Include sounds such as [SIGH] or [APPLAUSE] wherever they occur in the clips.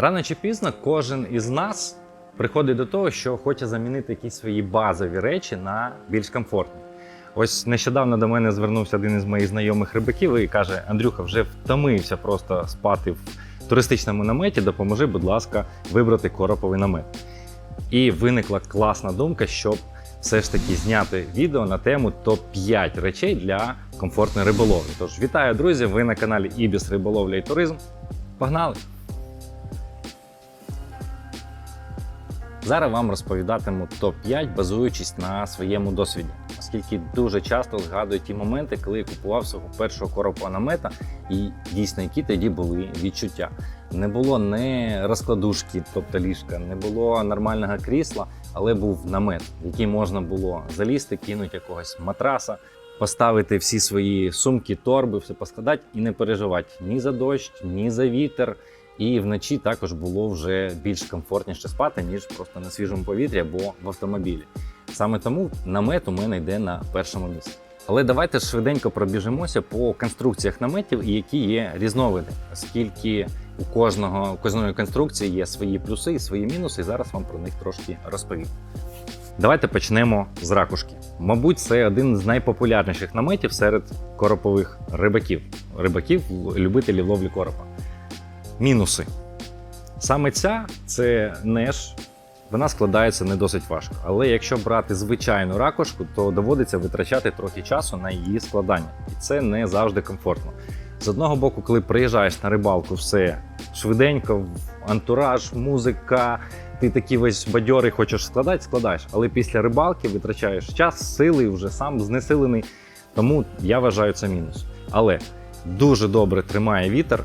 Рано чи пізно кожен із нас приходить до того, що хоче замінити якісь свої базові речі на більш комфортні. Ось нещодавно до мене звернувся один із моїх знайомих рибаків і каже: Андрюха, вже втомився просто спати в туристичному наметі. Допоможи, будь ласка, вибрати короповий намет. І виникла класна думка, щоб все ж таки зняти відео на тему топ-5 речей для комфортної риболовлі. Тож вітаю, друзі! Ви на каналі Ібіс Риболовля і Туризм. Погнали! Зараз вам розповідатиму топ-5, базуючись на своєму досвіді, оскільки дуже часто згадую ті моменти, коли я купував свого першого коропа намета, і дійсно які тоді були відчуття. Не було не розкладушки, тобто ліжка, не було нормального крісла, але був намет, в який можна було залізти, кинути якогось матраса, поставити всі свої сумки, торби, все поскладати і не переживати ні за дощ, ні за вітер. І вночі також було вже більш комфортніше спати, ніж просто на свіжому повітрі або в автомобілі. Саме тому намет у мене йде на першому місці. Але давайте швиденько пробіжимося по конструкціях наметів, які є різновиди, оскільки у кожного у кожної конструкції є свої плюси і свої мінуси. І зараз вам про них трошки розповім. Давайте почнемо з ракушки. Мабуть, це один з найпопулярніших наметів серед коропових рибаків, рибаків, любителів ловлі коропа. Мінуси. Саме ця це неш, вона складається не досить важко. Але якщо брати звичайну ракушку, то доводиться витрачати трохи часу на її складання. І це не завжди комфортно. З одного боку, коли приїжджаєш на рибалку, все швиденько, антураж, музика, ти такий весь бадьорий, хочеш складати, складаєш. Але після рибалки витрачаєш час, сили, вже сам знесилений. Тому я вважаю це мінус. Але дуже добре тримає вітер.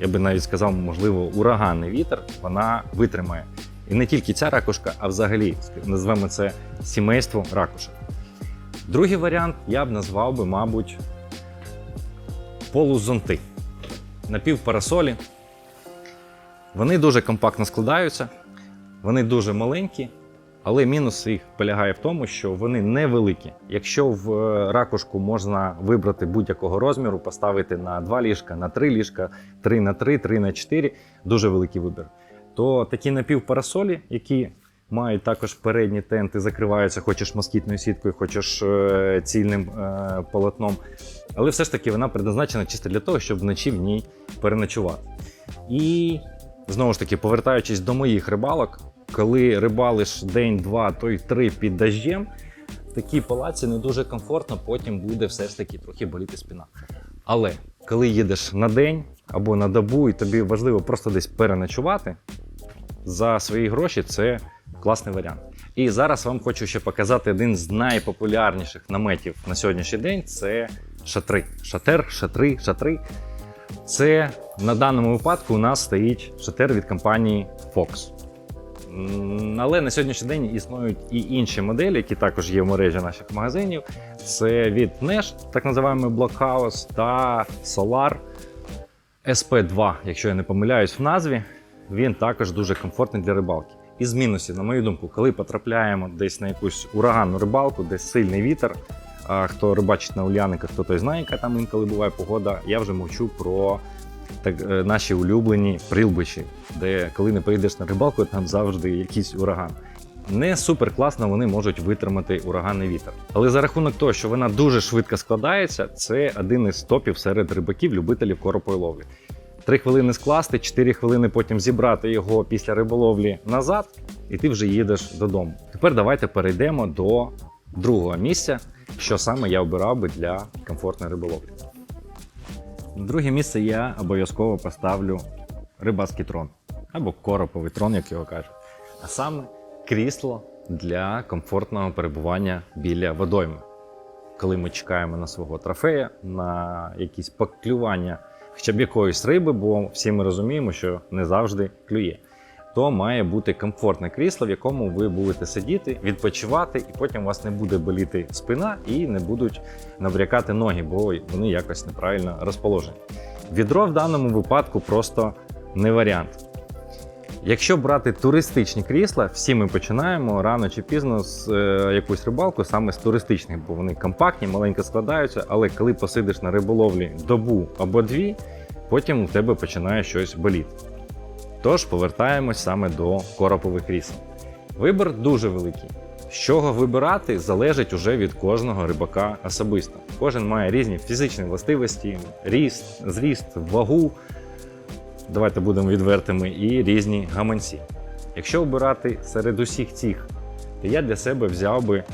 Я би навіть сказав, можливо, ураганний вітер, вона витримає. І не тільки ця ракушка, а взагалі назвемо це сімейство ракушок. Другий варіант я б назвав би, мабуть, полузонти. Напівпарасолі. Вони дуже компактно складаються, вони дуже маленькі, але мінус їх полягає в тому, що вони невеликі. Якщо в е, ракушку можна вибрати будь-якого розміру, поставити на 2 ліжка, на 3 ліжка, 3 на 3, 3 на 4 дуже великий вибір. То такі напівпарасолі, які мають також передні тенти, закриваються, хочеш москітною сіткою, хочеш е, цільним е, полотном. Але все ж таки вона предназначена чисто для того, щоб вночі в ній переночувати. І знову ж таки, повертаючись до моїх рибалок, коли рибалиш день-два, то й три під дождем, в такій палаці не дуже комфортно, потім буде все ж таки трохи боліти спина. Але коли їдеш на день або на добу, і тобі важливо просто десь переночувати, за свої гроші це класний варіант. І зараз вам хочу ще показати один з найпопулярніших наметів на сьогоднішній день це шатри. Шатер, шатри, шатри. Це на даному випадку у нас стоїть шатер від компанії Fox. Але на сьогоднішній день існують і інші моделі, які також є в мережі наших магазинів. Це від Nash, так називаємо Blockhouse, та Solar SP2, якщо я не помиляюсь в назві. Він також дуже комфортний для рибалки. Із мінусів, на мою думку, коли потрапляємо десь на якусь ураганну рибалку, десь сильний вітер. А хто рибачить на Ульяниках, хто той знає, яка там інколи буває погода. Я вже мовчу про так, е, наші улюблені прилбичі, де коли не поїдеш на рибалку, там завжди якийсь ураган. Не супер класно вони можуть витримати ураганний вітер. Але за рахунок того, що вона дуже швидко складається, це один із топів серед рибаків, любителів коропової ловлі. Три хвилини скласти, 4 хвилини потім зібрати його після риболовлі назад, і ти вже їдеш додому. Тепер давайте перейдемо до другого місця, що саме я обирав би для комфортної риболовлі. На друге місце я обов'язково поставлю рибацький трон або короповий трон, як його кажуть. А саме крісло для комфортного перебування біля водойми. Коли ми чекаємо на свого трофея, на якісь поклювання хоча б якоїсь риби, бо всі ми розуміємо, що не завжди клює. То має бути комфортне крісло, в якому ви будете сидіти, відпочивати, і потім у вас не буде боліти спина і не будуть набрякати ноги, бо вони якось неправильно розположені. Відро в даному випадку просто не варіант. Якщо брати туристичні крісла, всі ми починаємо рано чи пізно з е, якусь рибалку саме з туристичних, бо вони компактні, маленько складаються, але коли посидиш на риболовлі добу або дві, потім у тебе починає щось боліти. Тож повертаємось саме до коропових крісел. Вибір дуже великий. З чого вибирати, залежить уже від кожного рибака особисто. Кожен має різні фізичні властивості, ріст, зріст, вагу. Давайте будемо відвертими, і різні гаманці. Якщо обирати серед усіх цих, то я для себе взяв би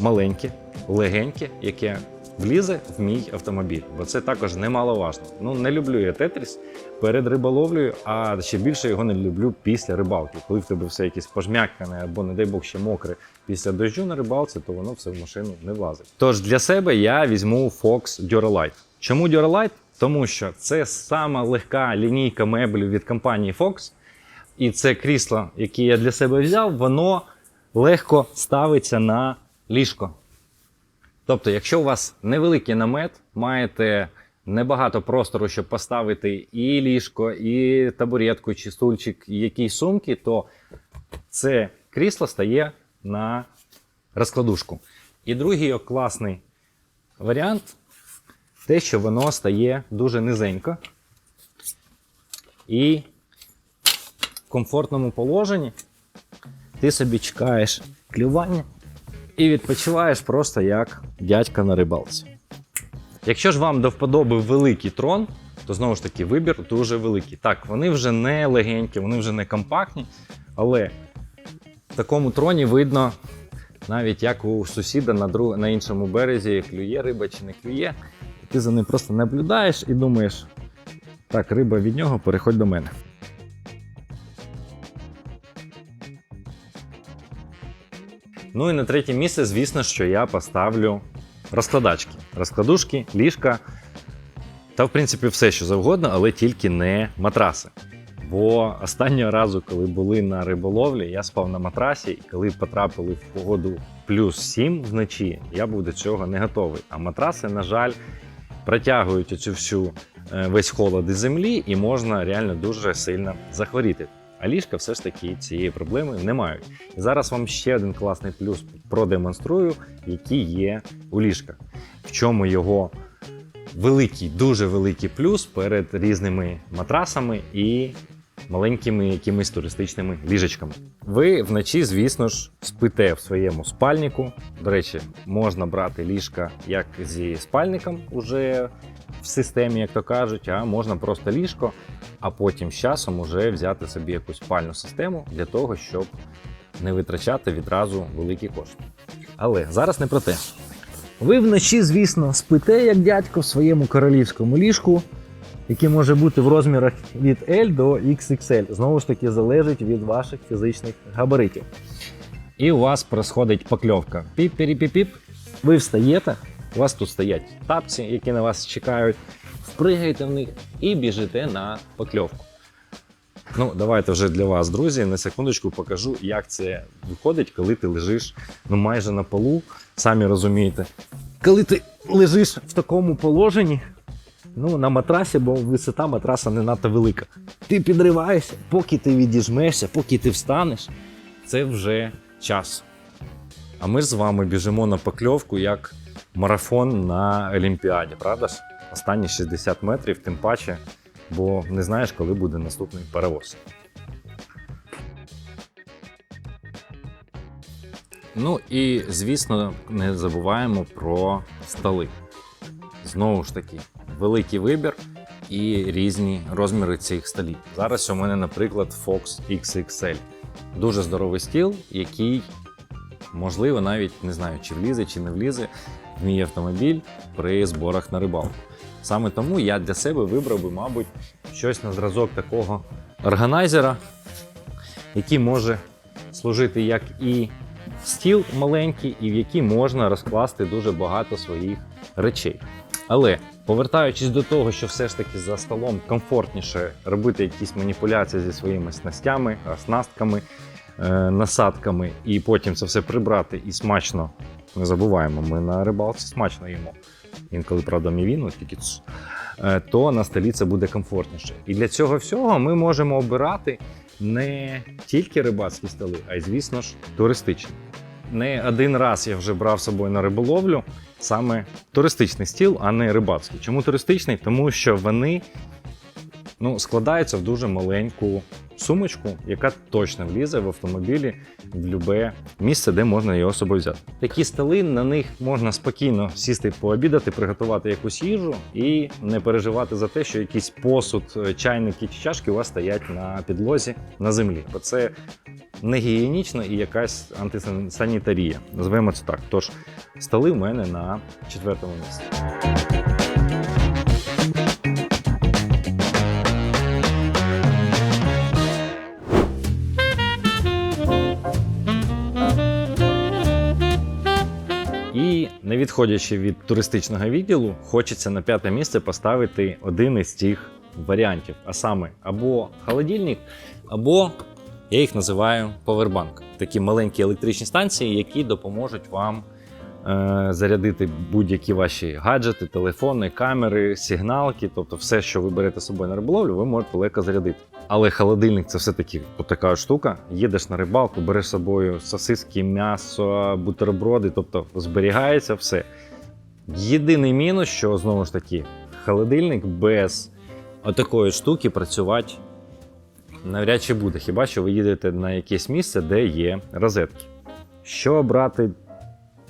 маленьке, легеньке, яке влізе в мій автомобіль, бо це також немаловажно. Ну, не люблю я тетріс перед риболовлею, а ще більше його не люблю після рибалки. Коли в тебе все якесь пожмякане або, не дай Бог, ще мокре після дощу на рибалці, то воно все в машину не влазить. Тож для себе я візьму Fox Duralite. Чому Duralite? Тому що це сама легка лінійка меблів від компанії Fox. І це крісло, яке я для себе взяв, воно легко ставиться на ліжко. Тобто, якщо у вас невеликий намет, маєте небагато простору, щоб поставити і ліжко, і табуретку, чи стульчик, і якісь сумки, то це крісло стає на розкладушку. І другий класний варіант те, що воно стає дуже низенько. І в комфортному положенні ти собі чекаєш клювання і відпочиваєш просто як дядька на рибалці. Якщо ж вам до вподоби великий трон, то знову ж таки вибір дуже великий. Так, вони вже не легенькі, вони вже не компактні, але в такому троні видно навіть як у сусіда на, друг... на іншому березі клює риба чи не клює. Ти за ним просто наблюдаєш і думаєш, так, риба від нього, переходь до мене. Ну і на третє місце, звісно, що я поставлю розкладачки. Розкладушки, ліжка та, в принципі, все, що завгодно, але тільки не матраси. Бо останнього разу, коли були на риболовлі, я спав на матрасі, і коли потрапили в погоду плюс 7 вночі, я був до цього не готовий. А матраси, на жаль, протягують оцю всю е, весь холод із землі, і можна реально дуже сильно захворіти. А ліжка все ж таки цієї проблеми не мають. І зараз вам ще один класний плюс продемонструю, який є у ліжках. В чому його великий, дуже великий плюс перед різними матрасами і маленькими якимись туристичними ліжечками. Ви вночі, звісно ж, спите в своєму спальнику. До речі, можна брати ліжка як зі спальником уже в системі, як то кажуть, а можна просто ліжко, а потім з часом уже взяти собі якусь спальну систему для того, щоб не витрачати відразу великі кошти. Але зараз не про те. Ви вночі, звісно, спите як дядько в своєму королівському ліжку, яке може бути в розмірах від L до XXL. Знову ж таки, залежить від ваших фізичних габаритів. І у вас происходить покльовка. Піп-пірі-піп-піп. Ви встаєте, у вас тут стоять тапці, які на вас чекають, впригаєте в них і біжите на покльовку. Ну, давайте вже для вас, друзі, на секундочку покажу, як це виходить, коли ти лежиш ну, майже на полу. Самі розумієте. Коли ти лежиш в такому положенні, ну, на матрасі, бо висота матраса не надто велика. Ти підриваєшся, поки ти відіжмешся, поки ти встанеш, це вже час. А ми з вами біжимо на покльовку як марафон на Олімпіаді, правда ж? Останні 60 метрів, тим паче, бо не знаєш, коли буде наступний перевоз. Ну і звісно, не забуваємо про столи. Знову ж таки, великий вибір і різні розміри цих столів. Зараз у мене, наприклад, Fox XXL. Дуже здоровий стіл, який, можливо, навіть не знаю, чи влізе, чи не влізе в мій автомобіль при зборах на рибалку. Саме тому я для себе вибрав би, мабуть, щось на зразок такого органайзера, який може служити як і стіл маленький, і в який можна розкласти дуже багато своїх речей. Але повертаючись до того, що все ж таки за столом комфортніше робити якісь маніпуляції зі своїми снастями, оснастками, е, насадками, і потім це все прибрати і смачно не забуваємо, ми на рибалці смачно їмо. Інколи, правда, мівіну, тільки. Е, то на столі це буде комфортніше. І для цього всього ми можемо обирати не тільки рибацькі столи, а й, звісно ж, туристичні. Не один раз я вже брав з собою на риболовлю саме туристичний стіл, а не рибацький. Чому туристичний? Тому що вони ну, складаються в дуже маленьку сумочку, яка точно влізе в автомобілі в будь-яке місце, де можна його з собою взяти. Такі столи, на них можна спокійно сісти пообідати, приготувати якусь їжу і не переживати за те, що якийсь посуд, е, чайники чи чашки у вас стоять на підлозі на землі. Бо це не гігієнічно і якась антисанітарія. Називаємо це так. Тож столи в мене на четвертому місці. Відходячи від туристичного відділу, хочеться на п'яте місце поставити один із цих варіантів, а саме або холодильник, або я їх називаю повербанк. Такі маленькі електричні станції, які допоможуть вам е, зарядити будь-які ваші гаджети, телефони, камери, сигналки, тобто все, що ви берете з собою на риболовлю, ви можете легко зарядити. Але холодильник це все-таки така штука. Їдеш на рибалку, береш з собою сосиски, м'ясо, бутерброди, тобто зберігається все. Єдиний мінус, що знову ж таки, холодильник без отакої штуки працювати навряд чи буде. Хіба що ви їдете на якесь місце, де є розетки. Що брати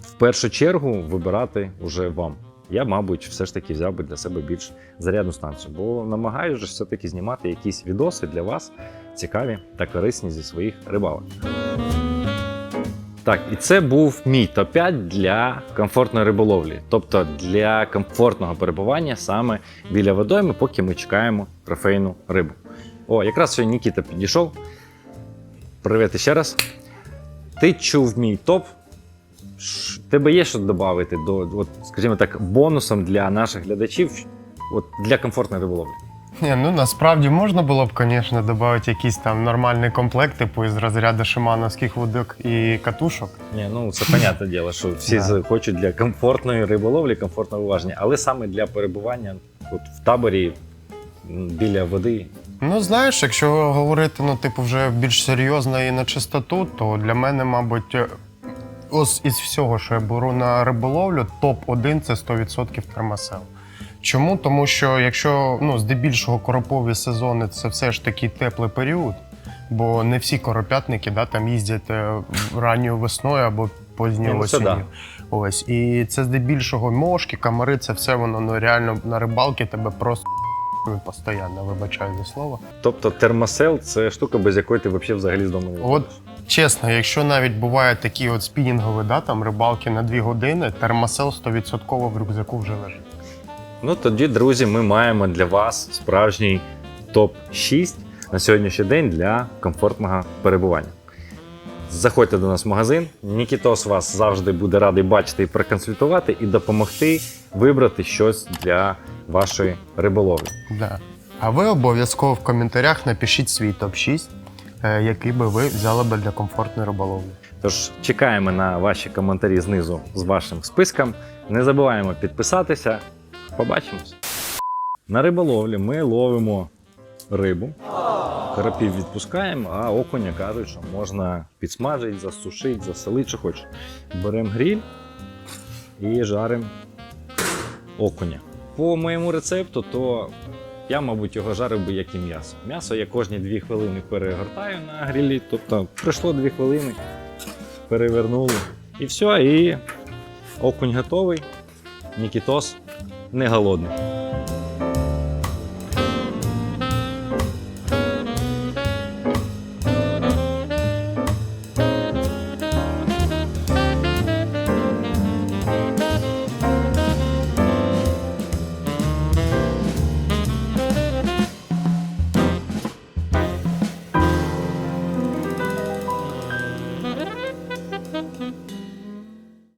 в першу чергу, вибирати уже вам. Я, мабуть, все ж таки взяв би для себе більш зарядну станцію, бо намагаюся все-таки знімати якісь відоси для вас цікаві та корисні зі своїх рибалок. Так, і це був мій топ-5 для комфортної риболовлі, тобто для комфортного перебування саме біля водойми, поки ми чекаємо трофейну рибу. О, якраз сьогодні Нікіта підійшов. Привіт ще раз. Ти чув мій топ. Тебе є що додати до, от, скажімо так, бонусом для наших глядачів от, для комфортної риболовлі? Ні, ну насправді можна було б, звісно, додати якийсь там нормальний комплект, типу із розряду шимановських вудок і катушок. Ні, ну це понятне діло, що всі Да. хочуть для комфортної риболовлі, комфортного виваження, але саме для перебування от, в таборі біля води. Ну, знаєш, якщо говорити, ну, типу, вже більш серйозно і на чистоту, то для мене, мабуть, ось із всього, що я беру на риболовлю, топ-1 це 100% термосел. Чому? Тому що якщо ну, здебільшого коропові сезони це все ж таки теплий період, бо не всі коропятники да, там їздять е, ранньою весною або позньою Ну, осінню. да. Ось. І це здебільшого мошки, камари, це все воно ну, реально на рибалки тебе просто [LAUGHS] постійно, вибачаю за слово. Тобто термосел це штука, без якої ти взагалі з дому не От. Чесно, якщо навіть бувають такі от спінінгові, да, там рибалки на 2 години, термосел 100% в рюкзаку вже лежить. Ну тоді, друзі, ми маємо для вас справжній топ-6 на сьогоднішній день для комфортного перебування. Заходьте до нас в магазин. Нікітос вас завжди буде радий бачити і проконсультувати, і допомогти вибрати щось для вашої риболовлі. Да. А ви обов'язково в коментарях напишіть свій топ-6, е, який би ви взяли би для комфортної риболовлі. Тож чекаємо на ваші коментарі знизу з вашим списком. Не забуваємо підписатися. Побачимось. На риболовлі ми ловимо рибу, карапів відпускаємо, а окуня кажуть, що можна підсмажити, засушити, засолити, що хочеш. Беремо гріль і жаримо окуня. По моєму рецепту, то я, мабуть, його жарив би як і м'ясо. М'ясо я кожні 2 хвилини перегортаю на грілі, тобто пройшло 2 хвилини, перевернули. І все, і окунь готовий. Нікітос не голодний.